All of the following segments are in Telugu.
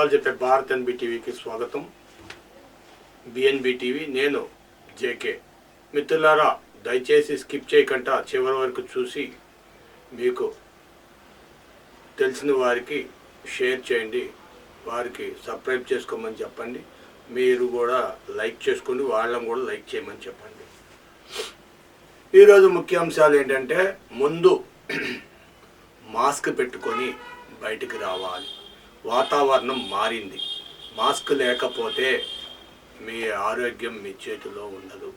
నిజాలు చెప్పే భారత్ ఎన్బి టీవీకి స్వాగతం. బిఎన్బి టీవీ నేను జేకే మిత్రులారా దయచేసి స్కిప్ చేయకుండా చివరి వరకు చూసి మీకు తెలిసిన వారికి షేర్ చేయండి. వారికి సబ్స్క్రైబ్ చేసుకోమని చెప్పండి. మీరు కూడా లైక్ చేసుకోండి. వాళ్ళని కూడా లైక్ చేయమని చెప్పండి. ఈరోజు ముఖ్యాంశాలు ఏంటంటే ముందు మాస్క్ పెట్టుకొని బయటికి రావాలి. వాతావరణం మారింది. మాస్క్ లేకపోతే మీ ఆరోగ్యం మీ చేతిలో ఉండదు.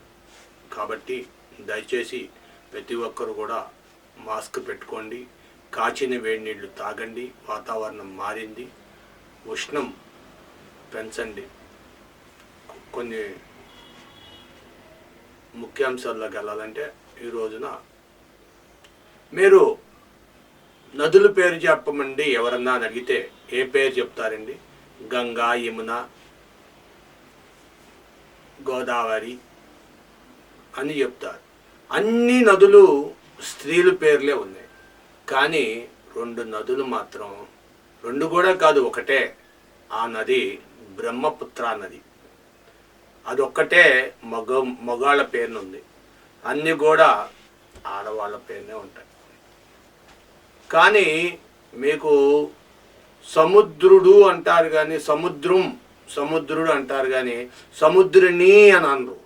కాబట్టి దయచేసి ప్రతి ఒక్కరు కూడా మాస్క్ పెట్టుకోండి. కాచిన వేడి నీళ్ళు తాగండి. వాతావరణం మారింది. ఉష్ణం పెంచండి. కొన్ని ముఖ్యాంశాల్లోకి వెళ్ళాలంటే ఈ రోజున మీరు నదుల పేరు చెప్పమండి ఎవరన్నా అని అడిగితే ఏ పేరు చెప్తారండి? గంగా యమున గోదావరి అని చెప్తారు. అన్ని నదులు స్త్రీల పేర్లే ఉన్నాయి. కానీ రెండు నదులు మాత్రం రెండు కూడా కాదు ఒకటే. ఆ నది బ్రహ్మపుత్ర నది. అదొక్కటే మగ మగాళ్ళ పేరునుంది. అన్నీ కూడా ఆడవాళ్ళ పేరునే ఉంటాయి. కానీ మీకు సముద్రుడు అంటారు కానీ సముద్రం సముద్రుడు అంటారు కానీ సముద్రుని అని అనరు.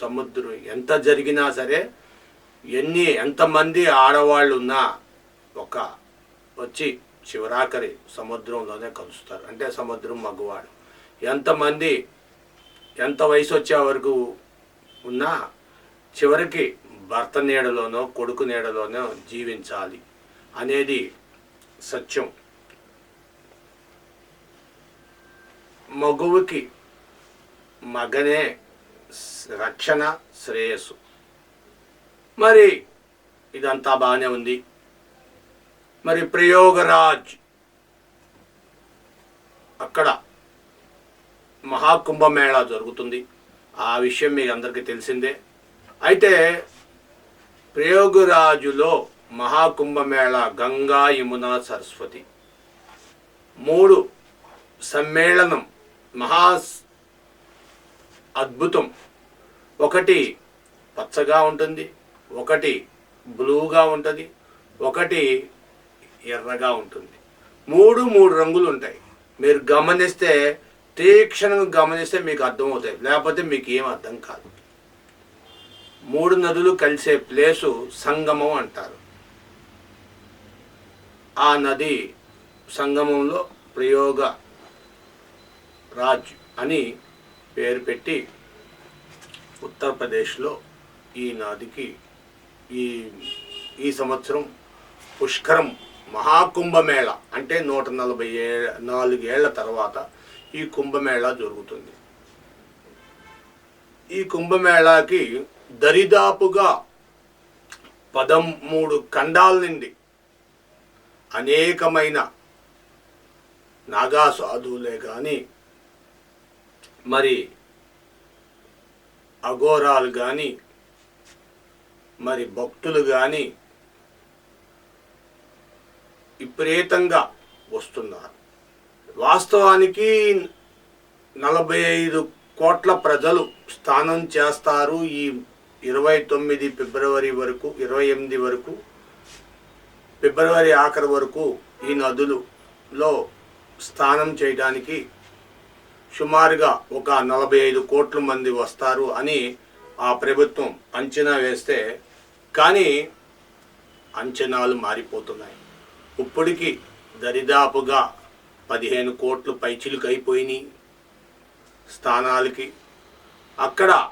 సముద్రం ఎంత జరిగినా సరే ఎన్ని ఎంతమంది ఆడవాళ్ళు ఉన్నా ఒక వచ్చి శివరాకరి సముద్రంలోనే కలుస్తారు. అంటే సముద్రం మగవాడు. ఎంతమంది ఎంత వయసు వచ్చే వరకు ఉన్నా చివరికి భర్త నీడలోనో కొడుకు నీడలోనో జీవించాలి అనేది సత్యం. మగువుకి మగనే రక్షణ శ్రేయస్సు. మరి ఇదంతా బాగానే ఉంది. మరి ప్రయోగరాజ్ అక్కడ మహాకుంభమేళా జరుగుతుంది. ఆ విషయం మీకు అందరికీ తెలిసిందే. అయితే ప్రయోగరాజులో మహాకుంభమేళా గంగా యమున సరస్వతి. మూడు సమ్మేళనం మహా అద్భుతం. ఒకటి పచ్చగా ఉంటుంది ఒకటి బ్లూగా ఉంటుంది ఒకటి ఎర్రగా ఉంటుంది. మూడు మూడు రంగులు ఉంటాయి. మీరు గమనిస్తే తీక్షణంగా గమనిస్తే మీకు అర్థమవుతాయి. లేకపోతే మీకు ఏం అర్థం కాదు. మూడు నదులు కలిసే ప్లేసు సంగమం అంటారు. ఆ నది సంగమంలో ప్రయోగ రాజ్ అని పేరు పెట్టి ఉత్తరప్రదేశ్లో ఈ నదికి ఈ ఈ సంవత్సరం పుష్కరం మహాకుంభమేళ అంటే నూట నలభై ఏ నాలుగేళ్ళ తర్వాత ఈ కుంభమేళ జరుగుతుంది. ఈ కుంభమేళాకి దరిదాపుగా పదమూడు ఖండాల నుండి అనేకమైన నాగా సాధువులే కానీ మరి అఘోరాలు కానీ మరి భక్తులు కానీ విపరీతంగా వస్తున్నారు. వాస్తవానికి నలభై ఐదు కోట్ల ప్రజలు స్నానం చేస్తారు ఈ ఇరవై తొమ్మిది ఫిబ్రవరి వరకు ఇరవై ఎనిమిది వరకు ఫిబ్రవరి ఆఖరి వరకు ఈ నదులలో స్నానం చేయడానికి సుమారుగా ఒక నలభై ఐదు కోట్ల మంది వస్తారు అని ఆ ప్రభుత్వం అంచనా వేస్తే కానీ అంచనాలు మారిపోతున్నాయి. ఇప్పటికీ దరిదాపుగా పదిహేను కోట్లు పైచిలుకైపోయినాయి. అయిపోయినాయి స్థానాలకి అక్కడ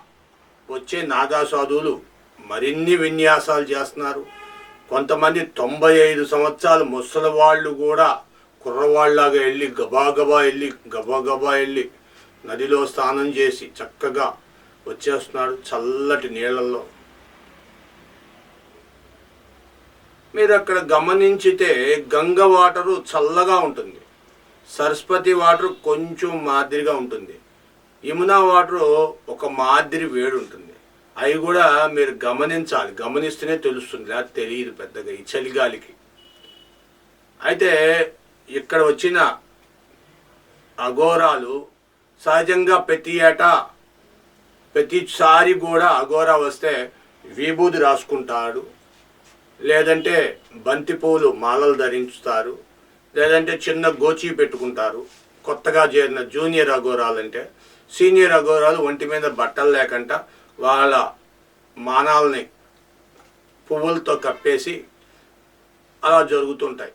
వచ్చే నాగా సాధువులు మరిన్ని విన్యాసాలు చేస్తున్నారు. కొంతమంది తొంభై ఐదు సంవత్సరాలు ముసలి వాళ్ళు కూడా కుర్రవాళ్ళలాగా వెళ్ళి గబాగబా వెళ్ళి గబాగబా వెళ్ళి నదిలో స్నానం చేసి చక్కగా వచ్చేస్తున్నాడు చల్లటి నీళ్ళల్లో. మీరు అక్కడ గమనించితే గంగ వాటరు చల్లగా ఉంటుంది. సరస్వతి వాటర్ కొంచెం మాదిరిగా ఉంటుంది. యమునా వాటర్ ఒక మాదిరి వేడి ఉంటుంది అవి కూడా మీరు గమనించాలి. గమనిస్తేనే తెలుస్తుంది. లేదా తెలియదు పెద్దగా ఈ చలిగాలికి. అయితే ఇక్కడ వచ్చిన అఘోరాలు సహజంగా ప్రతి ఏటా ప్రతిసారి కూడా అఘోరా వస్తే విభూది రాసుకుంటాడు. లేదంటే బంతిపూలు మాలలు ధరించుతారు. లేదంటే చిన్న గోచి పెట్టుకుంటారు. కొత్తగా చేరిన జూనియర్ అఘోరాలంటే సీనియర్ అఘోరాలు ఒంటి మీద బట్టలు లేకుండా వాళ్ళ మానాలని పువ్వులతో కప్పేసి అలా జరుగుతుంటాయి.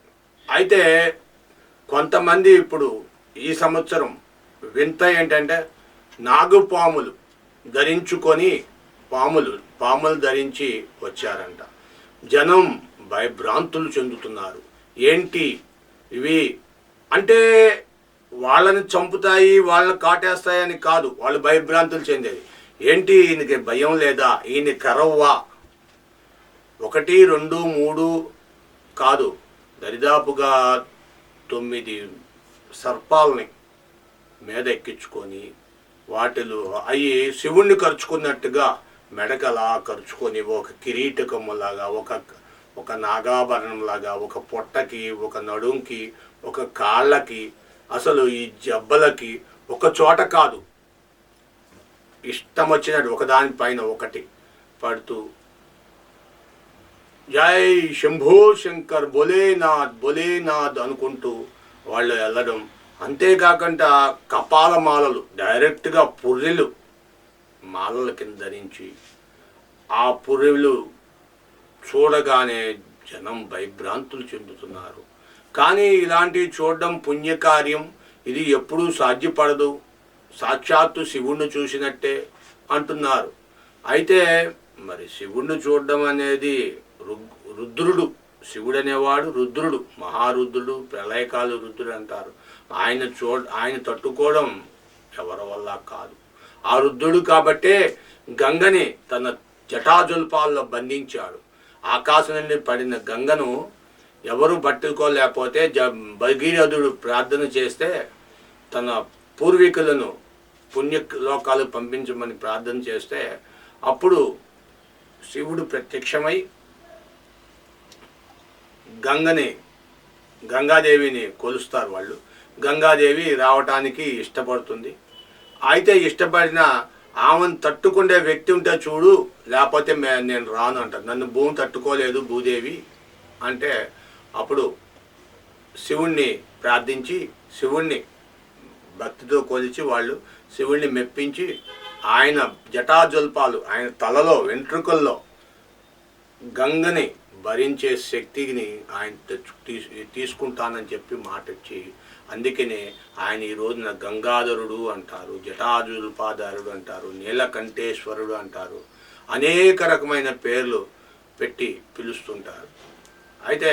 అయితే కొంతమంది ఇప్పుడు ఈ సంవత్సరం వింత ఏంటంటే నాగుపాములు ధరించుకొని పాములు పాములు ధరించి వచ్చారంట. జనం భయభ్రాంతులు చెందుతున్నారు. ఏంటి ఇవి? అంటే వాళ్ళని చంపుతాయి వాళ్ళని కాటేస్తాయని కాదు. వాళ్ళు భయభ్రాంతులు చెందేది ఏంటి ఈయనకి భయం లేదా? ఈయన కరవ్వా. ఒకటి రెండు మూడు కాదు. దరిదాపుగా తొమ్మిది సర్పాలని మీద ఎక్కించుకొని వాటిలో అవి శివుణ్ణి ఖర్చుకున్నట్టుగా మెడకలా ఖర్చుకొని ఒక కిరీటకములాగా ఒక ఒక నాగాభరణంలాగా ఒక పొట్టకి ఒక నడుంకి ఒక కాళ్ళకి అసలు ఈ జబ్బలకి ఒక చోట కాదు. ఇష్టం వచ్చినట్టు ఒకదానిపైన ఒకటి పడుతూ జై శంభో శంకర్ బొలేనాథ్ బొలేనాథ్ అనుకుంటూ వాళ్ళు వెళ్ళడం. అంతేకాకుండా కపాల మాలలు డైరెక్ట్గా పుర్రెలు మాలల కింద ధరించి ఆ పుర్రెలు చూడగానే జనం భయభ్రాంతులు చెందుతున్నారు. కానీ ఇలాంటివి చూడడం పుణ్యకార్యం ఇది ఎప్పుడూ సాధ్యపడదు. సాక్షాత్తు శివుణ్ణి చూసినట్టే అంటున్నారు. అయితే మరి శివుణ్ణి చూడడం అనేది రుగ్- రుద్రుడు శివుడు అనేవాడు రుద్రుడు మహారుద్రుడు ప్రళయకాలు రుద్రుడు అంటారు. ఆయన చూ ఆయన తట్టుకోవడం ఎవరి వల్ల కాదు. ఆ రుద్రుడు కాబట్టే గంగని తన జటాజుల్పాల్లో బంధించాడు. ఆకాశం నుండి పడిన గంగను ఎవరు పట్టుకోలేకపోతే జ భగీరథుడు ప్రార్థన చేస్తే తన పూర్వీకులను పుణ్య లోకాలు పంపించమని ప్రార్థన చేస్తే అప్పుడు శివుడు ప్రత్యక్షమై గంగని గంగాదేవిని కొలుస్తారు వాళ్ళు. గంగాదేవి రావటానికి ఇష్టపడుతుంది. అయితే ఇష్టపడిన ఆమెను తట్టుకునే వ్యక్తి ఉంటే చూడు లేకపోతే మే నేను రాను అంటారు. నన్ను భూమి తట్టుకోలేదు భూదేవి అంటే అప్పుడు శివుణ్ణి ప్రార్థించి శివుణ్ణి భక్తితో కొలిచి వాళ్ళు శివుణ్ణి మెప్పించి ఆయన జటాజల్పాలు ఆయన తలలో వెంట్రుకల్లో గంగని భరించే శక్తిని ఆయన తెచ్చు తీసు- తీసుకుంటానని చెప్పి మాట ఇచ్చి అందుకనే ఆయన ఈ రోజున గంగాధరుడు అంటారు జటాజుల్పాధారుడు అంటారు నీలకంఠేశ్వరుడు అంటారు అనేక రకమైన పేర్లు పెట్టి పిలుస్తుంటారు. అయితే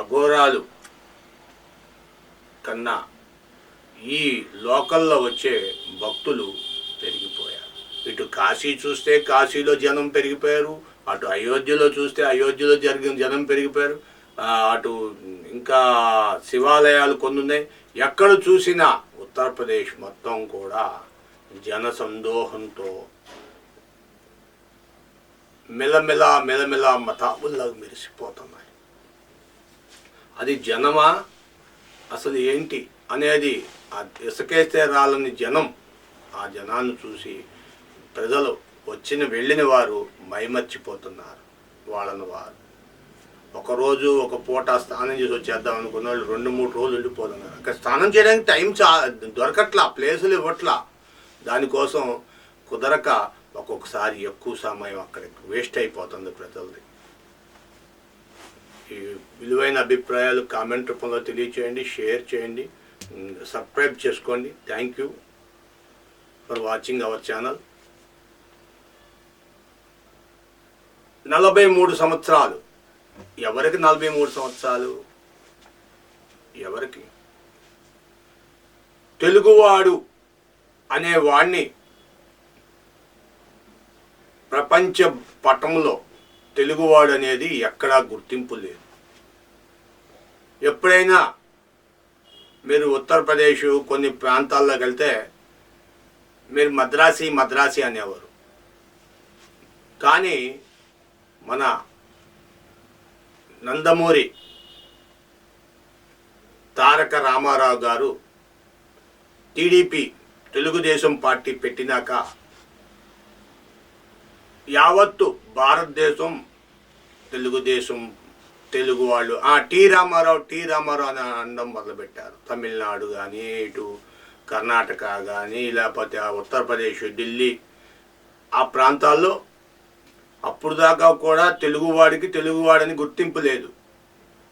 అఘోరాలు కన్నా ఈ లోకల్లో వచ్చే భక్తులు పెరిగిపోయారు. ఇటు కాశీ చూస్తే కాశీలో జనం పెరిగిపోయారు అటు అయోధ్యలో చూస్తే అయోధ్యలో జరిగిన జనం పెరిగిపోయారు అటు ఇంకా శివాలయాలు కొన్ని ఉన్నాయి. ఎక్కడ చూసినా ఉత్తరప్రదేశ్ మొత్తం కూడా జన సందోహంతో మెలమెల మెలమెల మతాబుల్లా మెరిసిపోతున్నాయి. అది జనమా? అసలు ఏంటి? అనేది ఆ ఇసుకేస్తే రాలని జనం ఆ జనాన్ని చూసి ప్రజలు వచ్చిన వెళ్ళిన వారు మైమర్చిపోతున్నారు వాళ్ళని వారు. ఒకరోజు ఒక పూట స్నానం చేసి వచ్చేద్దాం అనుకున్న వాళ్ళు రెండు మూడు రోజులు ఉండిపోతున్నారు. అక్కడ స్నానం చేయడానికి టైం చా దొరకట్లా ప్లేసులు ఇవ్వట్లా. దానికోసం కుదరక ఒక్కొక్కసారి ఎక్కువ సమయం అక్కడ వేస్ట్ అయిపోతుంది ప్రజలది. ఈ విలువైన అభిప్రాయాలు కామెంట్ రూపంలో తెలియచేయండి షేర్ చేయండి సబ్స్క్రైబ్ చేసుకోండి. Thank you for watching our channel నలభై మూడు సంవత్సరాలు. ఎవరికి నలభై మూడు సంవత్సరాలు? ఎవరికి? తెలుగువాడు అనే వాణ్ణి ప్రపంచ పటంలో తెలుగువాడు అనేది ఎక్కడా గుర్తింపు లేదు. ఎప్పుడైనా మీరు ఉత్తరప్రదేశ్ కొన్ని ప్రాంతాల్లోకి వెళ్తే మీరు మద్రాసి మద్రాసి అనేవారు. కానీ మన నందమూరి తారక రామారావు గారు టీడీపీ తెలుగుదేశం పార్టీ పెట్టినాక యావత్తు భారతదేశం తెలుగుదేశం తెలుగు వాళ్ళు. ఆ టీ రామారావు టీ రామారావు అని అనడం మొదలుపెట్టారు. తమిళనాడు కానీ ఇటు కర్ణాటక కానీ లేకపోతే ఆ ఉత్తరప్రదేశ్ ఢిల్లీ ఆ ప్రాంతాల్లో అప్పుడు దాకా కూడా తెలుగువాడికి తెలుగువాడని గుర్తింపు లేదు.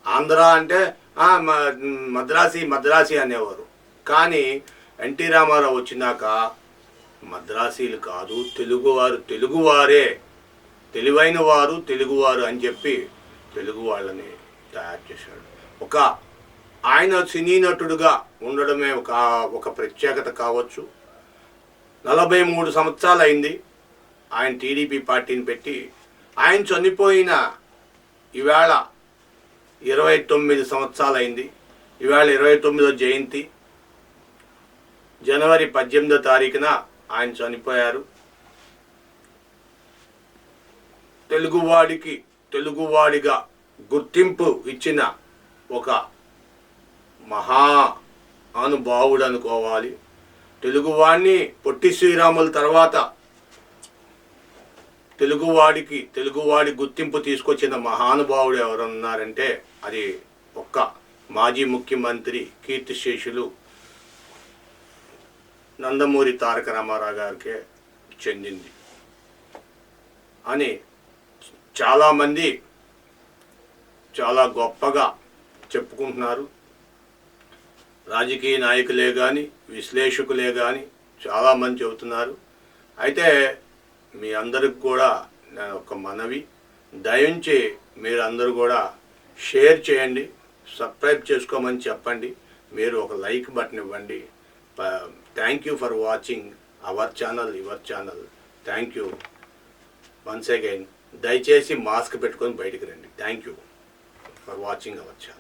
ఆంధ్ర అంటే మ- మద్రాసి మద్రాసి అనేవారు. కానీ ఎన్టీ రామారావు వచ్చినాక మద్రాసీలు కాదు తెలుగువారు తెలుగువారే. తెలివైన వారు తెలుగువారు అని చెప్పి తెలుగు వాళ్ళని తయారు చేశాడు. ఒక ఆయన సినీ నటుడుగా ఉండడమే ఒక ఒక ప్రత్యేకత కావచ్చు. నలభై మూడు సంవత్సరాలు అయింది ఆయన టీడీపీ పార్టీని పెట్టి. ఆయన చనిపోయిన ఈవేళ ఇరవై తొమ్మిది సంవత్సరాలు అయింది ఈవేళ ఇరవై తొమ్మిదో జయంతి. జనవరి పద్దెనిమిదో తారీఖున ఆయన చనిపోయారు. తెలుగువాడికి తెలుగువాడిగా గుర్తింపు ఇచ్చిన ఒక మహా అనుభావుడు అనుకోవాలి. తెలుగువాడిని పొట్టి శ్రీరాముల తర్వాత తెలుగువాడికి తెలుగువాడి గుర్తింపు తీసుకొచ్చిన మహానుభావుడు ఎవరున్నారంటే అది ఒక్క మాజీ ముఖ్యమంత్రి కీర్తిశేషులు నందమూరి తారక రామారావు గారికే చెందింది. అని చాలామంది చాలా గొప్పగా చెప్పుకుంటున్నారు. రాజకీయ నాయకులే కానీ విశ్లేషకులే కానీ చాలామంది చెబుతున్నారు. అయితే మీ అందరికి కూడా నేను ఒక మనవి దయించి మీరందరూ కూడా షేర్ చేయండి సబ్స్క్రైబ్ చేసుకోమని చెప్పండి మీరు ఒక లైక్ బటన్ ఇవ్వండి. Thank you for watching our channel your channel thank you once again దయచేసి మాస్క్ పెట్టుకొని బయటికి రండి. Thank you for watching our channel